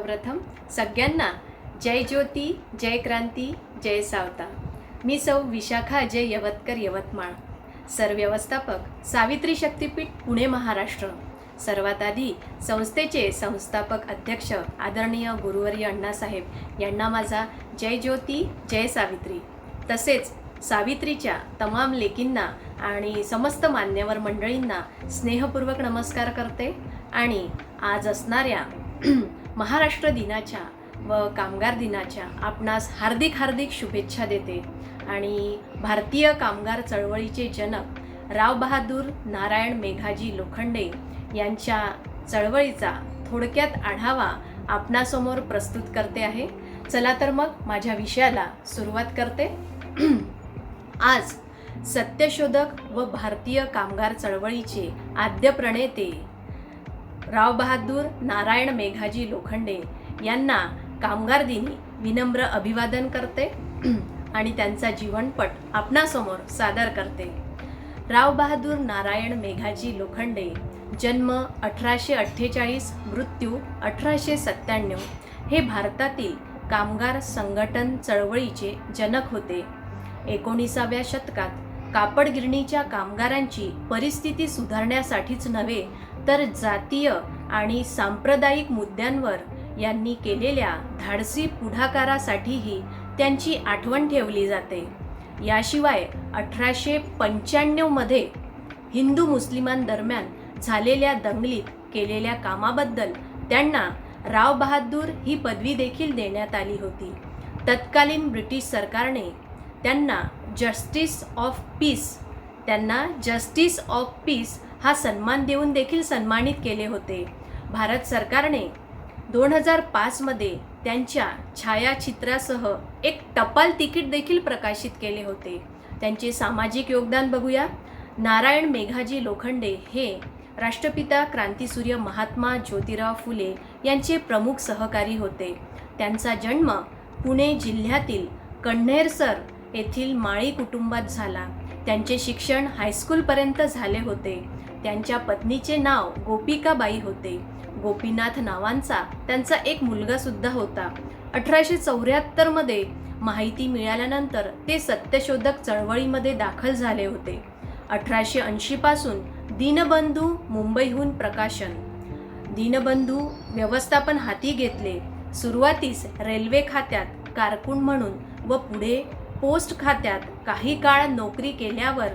प्रथम सगळ्यांना जय ज्योती जय क्रांती जय सावता. मी सौ विशाखा अजय यवतकर यवतमाळ. सरव्यवस्थापक सावित्री शक्तीपीठ पुणे महाराष्ट्र. सर्वात आधी संस्थेचे संस्थापक अध्यक्ष आदरणीय गुरुवर्य अण्णासाहेब यांना माझा जय ज्योती जय सावित्री. तसेच सावित्रीच्या तमाम लेकींना आणि समस्त मान्यवर मंडळींना स्नेहपूर्वक नमस्कार करते आणि आज असणाऱ्या महाराष्ट्र दिनाच्या व कामगार दिनाच्या आपणास हार्दिक हार्दिक शुभेच्छा देते. आणि भारतीय कामगार चळवळीचे जनक राव बहादूर नारायण मेघाजी लोखंडे यांच्या चळवळीचा थोडक्यात आढावा आपणासमोर प्रस्तुत करते आहे. चला तर मग माझ्या विषयाला सुरुवात करते. आज सत्यशोधक व भारतीय कामगार चळवळीचे आद्य प्रणेते राव बहादूर नारायण मेघाजी लोखंडे यांना कामगार दिनी विनम्र अभिवादन करते आणि त्यांचा जीवनपट आपणासमोर सादर करते. राव बहादूर नारायण मेघाजी लोखंडे जन्म अठराशे अठ्ठेचाळीस मृत्यू अठराशे सत्त्याण्णव हे भारतातील कामगार संघटन चळवळीचे जनक होते. एकोणीसाव्या शतकात कापडगिरणीच्या कामगारांची परिस्थिती सुधारण्यासाठीच नव्हे तर जातीय आणि सांप्रदायिक मुद्द्यांवर यांनी केलेल्या धाडसी पुढाकारासाठीही त्यांची आठवण ठेवली जाते. याशिवाय अठराशे पंच्याण्णवमध्ये हिंदू मुस्लिमांदरम्यान झालेल्या दंगलीत केलेल्या कामाबद्दल त्यांना राव बहादूर ही पदवी देखील देण्यात आली होती. तत्कालीन ब्रिटिश सरकारने त्यांना जस्टिस ऑफ पीस त्यांना जस्टिस ऑफ पीस हा सन्मान देऊन देखील सन्मानित केले होते. भारत सरकारने दोन हजार पाचमध्ये त्यांच्या छायाचित्रासह एक टपाल तिकीट देखील प्रकाशित केले होते. त्यांचे सामाजिक योगदान बघूया. नारायण मेघाजी लोखंडे हे राष्ट्रपिता क्रांतीसूर्य महात्मा ज्योतिराव फुले यांचे प्रमुख सहकारी होते. त्यांचा जन्म पुणे जिल्ह्यातील कण्हेरसर येथील माळी कुटुंबात झाला. त्यांचे शिक्षण हायस्कूलपर्यंत झाले होते. त्यांच्या पत्नीचे नाव गोपिकाबाई होते. गोपीनाथ नावांचा त्यांचा एक मुलगासुद्धा होता. अठराशे चौऱ्याहत्तरमध्ये माहिती मिळाल्यानंतर ते सत्यशोधक चळवळीमध्ये दाखल झाले होते. अठराशे ऐंशीपासून दीनबंधू मुंबईहून प्रकाशन. दीनबंधू व्यवस्थापन हाती घेतले. सुरुवातीस रेल्वे खात्यात कारकून म्हणून व पुढे पोस्ट खात्यात काही काळ नोकरी केल्यावर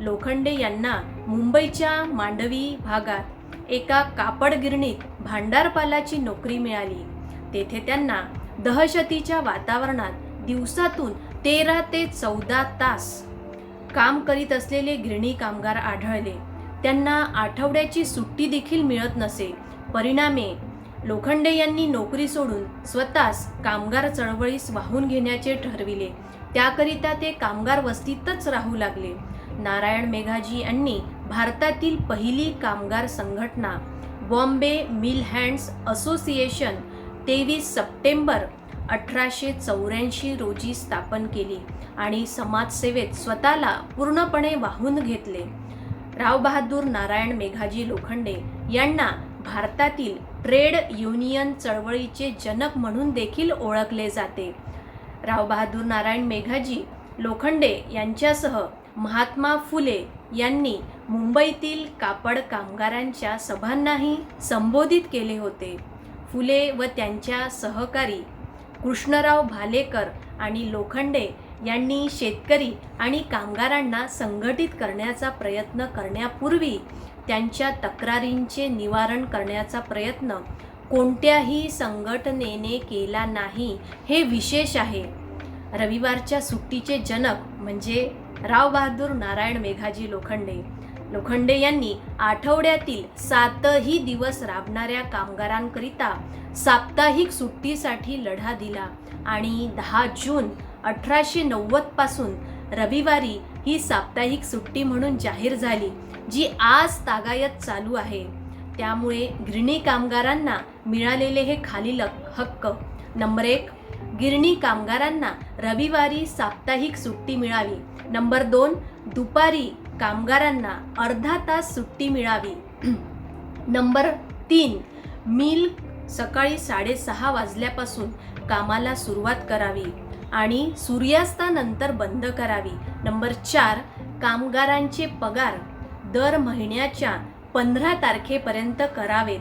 लोखंडे यांना मुंबईच्या मांडवी भागात एका कापड गिरणीत भांडारपालाची नोकरी मिळाली. तेथे त्यांना दहशतीच्या वातावरणात दिवसातून तेरा ते चौदा तास काम करीत असलेले गिरणी कामगार आढळले. त्यांना आठवड्याची सुट्टी देखील मिळत नसे. परिणामे लोखंडे यांनी नोकरी सोडून स्वतःच कामगार चळवळीस वाहून घेण्याचे ठरविले. त्याकरिता ते कामगार वस्तीतच राहू लागले. नारायण मेघाजी यांनी भारतातील पहिली कामगार संघटना बॉम्बे मिल हँड्स असोसिएशन तेवीस सप्टेंबर अठराशे चौऱ्याऐंशी रोजी स्थापन केली आणि समाजसेवेत स्वतःला पूर्णपणे वाहून घेतले. राव बहादूर नारायण मेघाजी लोखंडे यांना भारतातील ट्रेड युनियन चळवळीचे जनक म्हणून देखील ओळखले जाते. राव बहादूर नारायण मेघाजी लोखंडे यांच्यासह महात्मा फुले यांनी मुंबईतील कापड कामगारांच्या सभांनाही संबोधित केले होते. फुले व त्यांच्या सहकारी कृष्णराव भालेकर आणि लोखंडे यांनी शेतकरी आणि कामगारांना संघटित करण्याचा प्रयत्न करण्यापूर्वी त्यांच्या तक्रारींचे निवारण करण्याचा प्रयत्न कोणत्याही संघटनेने केला नाही हे विशेष आहे. रविवारच्या सुट्टीचे जनक म्हणजे राव बहादूर नारायण मेघाजी लोखंडे. लोखंडे यांनी आठवड्यातील सातही दिवस राबणाऱ्या कामगारांकरिता साप्ताहिक सुट्टीसाठी लढा दिला आणि दहा जून अठराशे नव्वदपासून रविवारी ही साप्ताहिक सुट्टी म्हणून जाहीर झाली जी आज तागायत चालू आहे. त्यामुळे गिरणी कामगारांना मिळालेले हे खालील हक्क. नंबर एक गिरणी कामगारांना रविवारी साप्ताहिक सुट्टी मिळावी. नंबर दोन दुपारी कामगारांना अर्धा तास सुट्टी मिळावी. नंबर तीन मिल सकाळी साडेसहा वाजल्यापासून कामाला सुरुवात करावी आणि सूर्यास्तानंतर बंद करावी. नंबर चार कामगारांचे पगार दर महिन्याच्या पंधरा तारखेपर्यंत करावेत.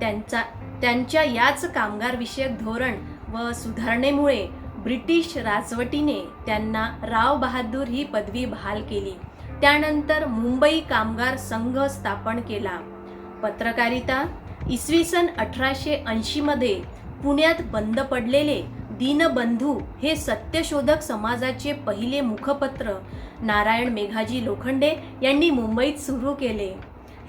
त्यांचा त्यांच्या याच कामगारविषयक धोरण व सुधारणेमुळे ब्रिटिश राजवटीने त्यांना राव बहादूर ही पदवी बहाल केली. त्यानंतर मुंबई कामगार संघ स्थापन केला. पत्रकारिता इसवी सन अठराशे ऐंशीमध्ये पुण्यात बंद पडलेले दीनबंधू हे सत्यशोधक समाजाचे पहिले मुखपत्र नारायण मेघाजी लोखंडे यांनी मुंबईत सुरू केले.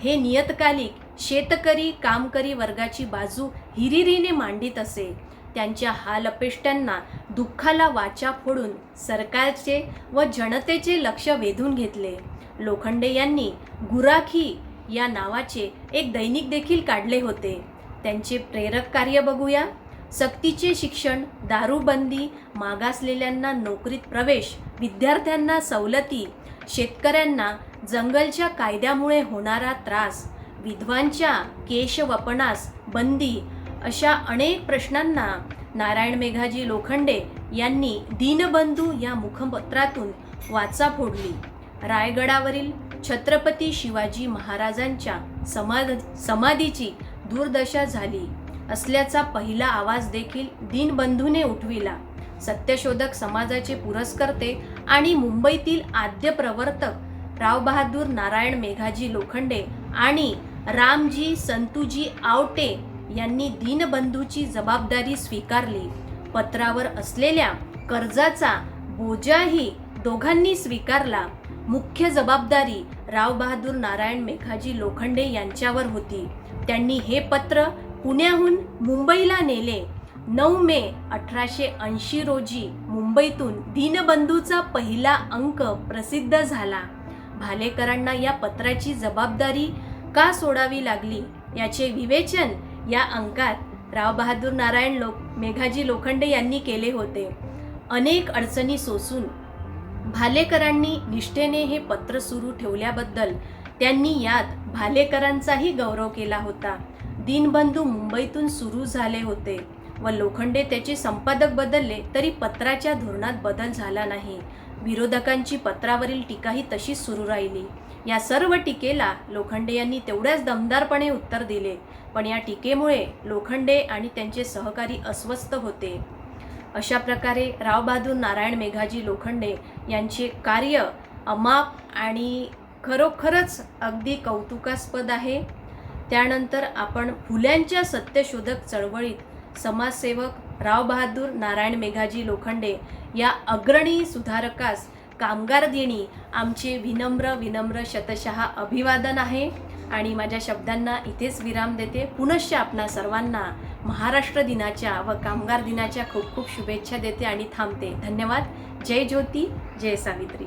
हे नियतकालिक शेतकरी कामकरी वर्गाची बाजू हिरिरीने मांडित असे. त्यांच्या हालअपेष्ट्यांना दुःखाला वाचा फोडून सरकारचे व जनतेचे लक्ष वेधून घेतले. लोखंडे यांनी गुराखी या नावाचे एक दैनिक देखील काढले होते. त्यांचे प्रेरक कार्य बघूया. सक्तीचे शिक्षण दारूबंदी मागासलेल्यांना नोकरीत प्रवेश विद्यार्थ्यांना सवलती शेतकऱ्यांना जंगलच्या कायद्यामुळे होणारा त्रास विधवांच्या केशवपणास बंदी अशा अनेक प्रश्नांना नारायण मेघाजी लोखंडे यांनी दीनबंधू या मुखपत्रातून वाचा फोडली. रायगडावरील छत्रपती शिवाजी महाराजांच्या समाध समाधीची दुर्दशा झाली असल्याचा पहिला आवाज देखील दीनबंधूने उठविला. सत्यशोधक समाजाचे पुरस्कर्ते आणि मुंबईतील आद्य प्रवर्तक रावबहादूर नारायण मेघाजी लोखंडे आणि रामजी संतूजी आवटे यांनी दीनबंधूची जबाबदारी स्वीकारली. पत्रावर असलेल्या कर्जाचा बोजाही दोघांनी स्वीकारला. मुख्य जबाबदारी रावबहादूर नारायण मेघाजी लोखंडे यांच्यावर होती. त्यांनी हे पत्र पुण्याहून मुंबईला नेले. नऊ मे अठराशे ऐंशी रोजी मुंबईतून दीनबंधूचा पहिला अंक प्रसिद्ध झाला. भालेकरांना या पत्राची जबाबदारी का सोडावी लागली? याचे विवेचन या अंकात राव बहादूर नारायण लोक मेघाजी लोखंडे यांनी केले होते. अनेक अडचणी सोसून भालेकरांनी निष्ठेने हे पत्र सुरू ठेवल्याबद्दल त्यांनी यात भालेकरांचाही गौरव केला होता. दीनबंधू मुंबईतून सुरू झाले होते व लोखंडे त्याचे संपादक बदलले तरी पत्राच्या धोरणात बदल झाला नाही. विरोधकांची पत्रावरील टीकाही तशीच सुरू राहिली. या सर्व टीकेला लोखंडे यांनी तेवढ्याच दमदारपणे उत्तर दिले. पण या टीकेमुळे लोखंडे आणि त्यांचे सहकारी अस्वस्थ होते. अशा प्रकारे रावबहादूर नारायण मेघाजी लोखंडे यांचे कार्य अमाप आणि खरोखरच अगदी कौतुकास्पद आहे. त्यानंतर आपण फुल्यांच्या सत्यशोधक चळवळीत समाजसेवक रावबहादूर नारायण मेघाजी लोखंडे या अग्रणी सुधारकास कामगार दिनी आमचे विनम्र विनम्र शतशः अभिवादन आहे. आणि माझ्या शब्दांना इथेच विराम देते. पुनश्च आपणा सर्वांना महाराष्ट्र दिनाच्या व कामगार दिनाच्या खूप खूप शुभेच्छा देते आणि थांबते. धन्यवाद. जय ज्योती. जय सावित्री.